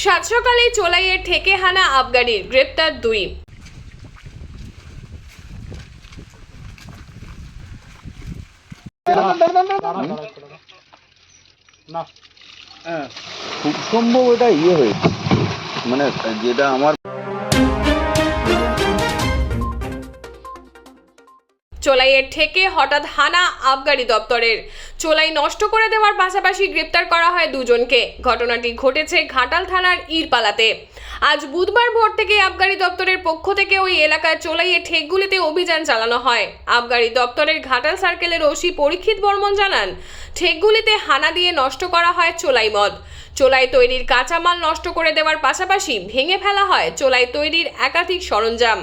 সাত সকালে চোলাইয়ের ঠেকে হানা আফগানির গ্রেপ্তার দুই। হ্যাঁ। খুব সম্ভব ওটা ইয়ে হয়েছে। মানে যেটা আমার চোলাইয়ের ঠেকে হঠাৎ হানা আবগারি দপ্তরের। চোলাই নষ্ট করে দেওয়ার পাশাপাশি গ্রেপ্তার করা হয় দুজনকে। ঘটনাটি ঘটেছে ঘাটাল থানার ইরপালাতে। আজ বুধবার ভোর থেকে আবগারি দপ্তরের পক্ষ থেকে ওই এলাকার চোলাইয়ে ঠেকগুলিতে অভিযান চালানো হয়। আবগারি দপ্তরের ঘাটাল সার্কেলের ওসি পরীক্ষিত বর্মন জানান, ঠেকগুলিতে হানা দিয়ে নষ্ট করা হয় চোলাই মদ। চোলাই তৈরির কাঁচামাল নষ্ট করে দেওয়ার পাশাপাশি ভেঙে ফেলা হয় চোলাই তৈরির একাধিক সরঞ্জাম।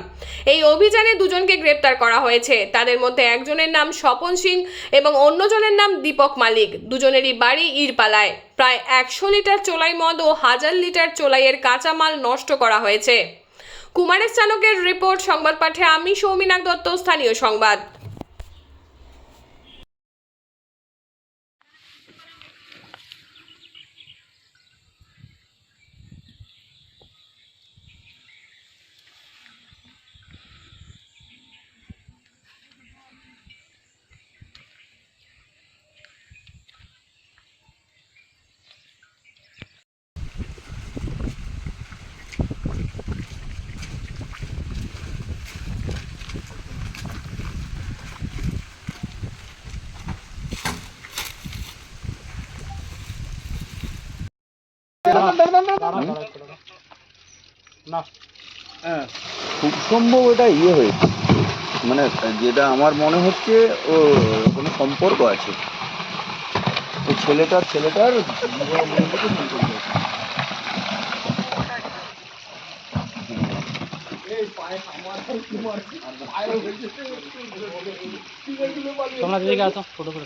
এই অভিযানে দুজনকে গ্রেপ্তার করা হয়েছে। তাদের মধ্যে একজনের নাম স্বপন সিং এবং অন্যজনের নাম দীপক মালিক। দুজনেরই বাড়ি ইরপালায়। প্রায় একশো লিটার চোলাই মদ ও হাজার লিটার চোলাইয়ের কাঁচামাল নষ্ট করা হয়েছে। কুমারেশ চানকের রিপোর্ট, সংবাদ পাঠে আমি সৌমিনাক দত্ত, স্থানীয় সংবাদ। না খুব সম্ভব ওটা ইয়ে হয়েছে মানে যেটা আমার মনে হচ্ছে, ও, কোনো সম্পর্ক আছে ওই ছেলেটার ছেলেটার। তোমরা দিদিকে আসো ফটো করে